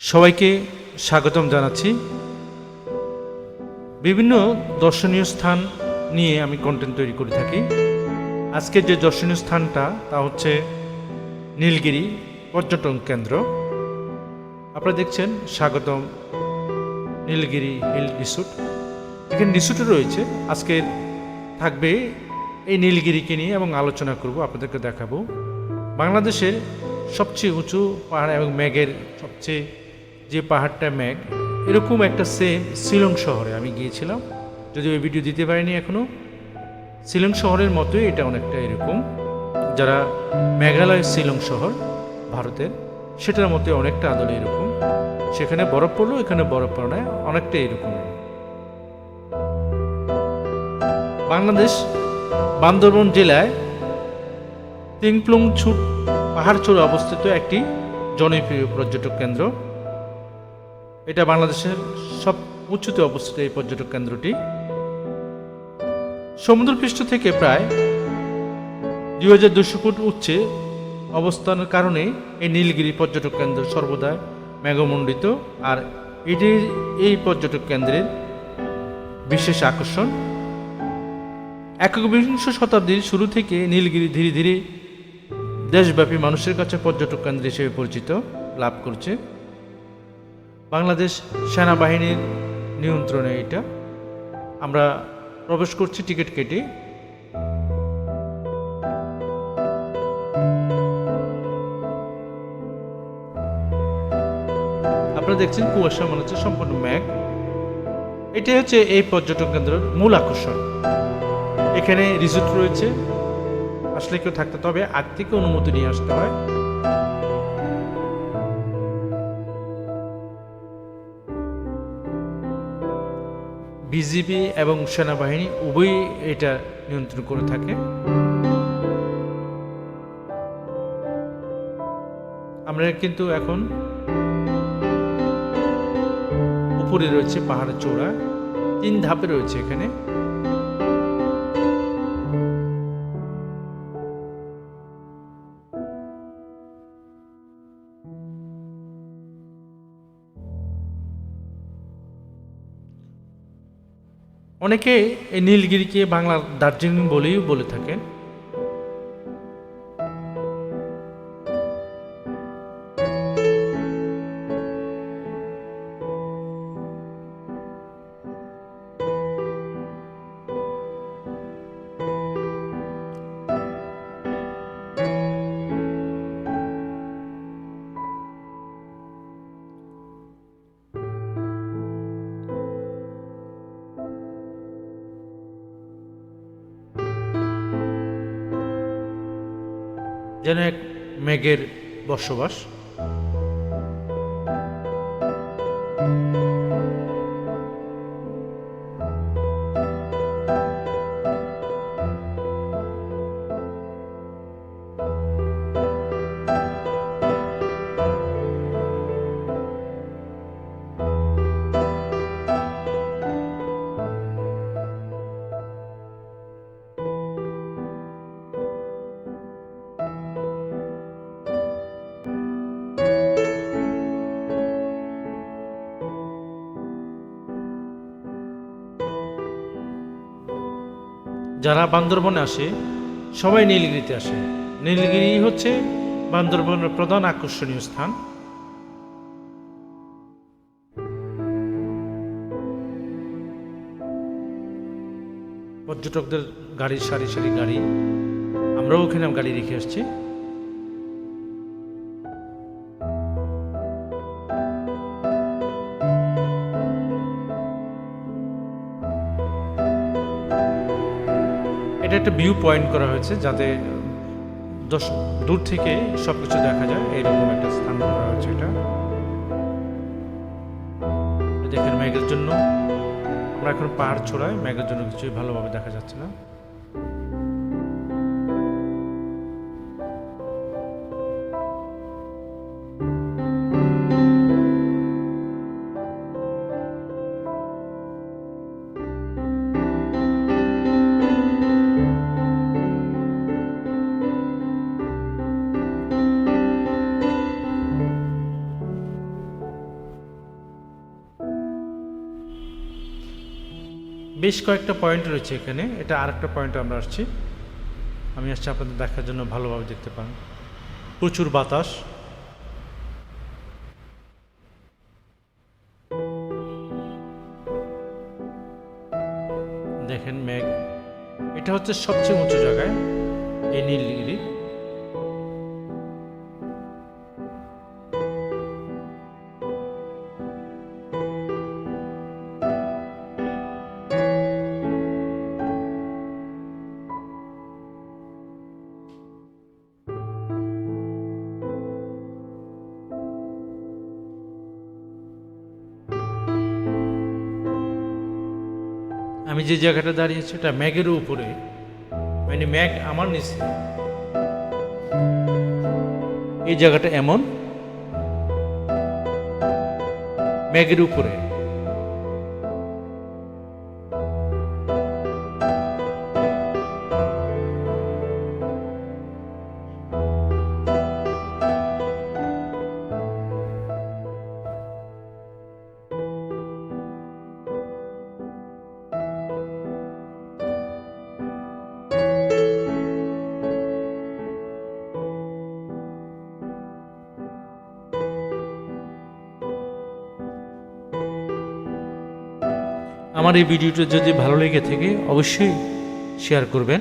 সবাইকে স্বাগতম জানাচ্ছি। বিভিন্ন দর্শনীয় স্থান নিয়ে আমি কন্টেন্ট তৈরি করে থাকি। আজকের যে দর্শনীয় স্থানটা, তা হচ্ছে নীলগিরি পর্যটন কেন্দ্র। আপনারা দেখছেন স্বাগতম নীলগিরি হিল রিসোর্ট। এখানে রিসোর্টও রয়েছে। আজকে থাকবে এই নীলগিরিকে নিয়ে এবং আলোচনা করব, আপনাদেরকে দেখাবো। বাংলাদেশের সবচেয়ে উঁচু পাহাড় এবং ম্যাগের সবচেয়ে যে পাহাড়টা ম্যাগ এরকম একটা সেম শিলং শহরে আমি গিয়েছিলাম। যদিও ওই ভিডিও দিতে পারিনি এখনও শিলং শহরের মতোই এটা অনেকটা এরকম। যারা মেঘালয় শিলং শহর, ভারতের, সেটার মধ্যে অনেকটা আদলে এরকম। সেখানে বরফ পড়ল, এখানে বরফ পড়ে না অনেকটা এরকম। বাংলাদেশ বান্দরবন জেলায় তিংপ্লুং ছুট পাহাড়চূড়ে অবস্থিত একটি জনপ্রিয় পর্যটক কেন্দ্র। এটা বাংলাদেশের সব উঁচুতে অবস্থিত এই পর্যটক কেন্দ্রটি। সমুদ্রপৃষ্ঠ থেকে প্রায় দুই হাজার দুশো ফুট উচ্চে অবস্থানের কারণে এই নীলগিরি পর্যটক কেন্দ্র সর্বদা মেঘমণ্ডিত, আর এটি এই পর্যটক কেন্দ্রের বিশেষ আকর্ষণ। একবিংশ শতাব্দীর শুরু থেকে নীলগিরি ধীরে ধীরে দেশব্যাপী মানুষের কাছে পর্যটক কেন্দ্র হিসেবে পরিচিত, লাভ করছে। বাংলাদেশ সেনাবাহিনীর নিয়ন্ত্রণে এটা। আমরা প্রবেশ করছি টিকিট কেটে। আপনারা দেখছেন কুয়াশা মনে হচ্ছে সম্পূর্ণ ম্যাগ এটাই হচ্ছে এই পর্যটন কেন্দ্রের মূল আকর্ষণ। এখানে রিসোর্ট রয়েছে। আসলে কেউ থাকতে, তবে আগ থেকে অনুমতি নিয়ে আসতে হয়। বিজিবি এবং সেনাবাহিনী উভয়ই এটা নিয়ন্ত্রণ করে থাকে। আমরা কিন্তু এখন উপরে রয়েছে পাহাড়ের চূড়া তিন ধাপে রয়েছে এখানে। অনেকে এই নীলগিরিকে বাংলার দার্জিলিং বলেই বলে থাকেন। যেন এক মেঘের বসবাস। যারা বান্দরবনে আসে, সবাই নীলগিরিতে আসে। নীলগিরি হচ্ছে বান্দরবনের প্রধান আকর্ষণীয় স্থান। পর্যটকদের গাড়ি সারি সারি গাড়ি, আমরাও ওখানে গাড়ি রেখে আসছি। একটা ভিউ পয়েন্ট করা হয়েছে যাতে দশ, দূর থেকে সব কিছু দেখা যায়। এইরকম একটা স্থান করা হয়েছে এটা। দেখেন মেঘের জন্য। আমরা এখন পাহাড় ছোড়ায় মেঘের জন্য কিছুই ভালোভাবে দেখা যাচ্ছে না। বেশ কয়েকটা পয়েন্ট রয়েছে এখানে। এটা আরেকটা পয়েন্ট আমরা আসছি। আমি আসছি আপনাদের দেখার জন্য ভালোভাবে দেখতে পান। প্রচুর বাতাস। দেখেন মেঘ। এটা হচ্ছে সবচেয়ে উঁচু জায়গায়, এই নীলগিরি। আমি যে জায়গাটা দাঁড়িয়েছি ওটা ম্যাগের উপরে। মানে ম্যাগ আমার নিচে। এই জায়গাটা এমন। ম্যাগের উপরে। আমার এই ভিডিওটা যদি ভালো লেগে থাকে অবশ্যই শেয়ার করবেন।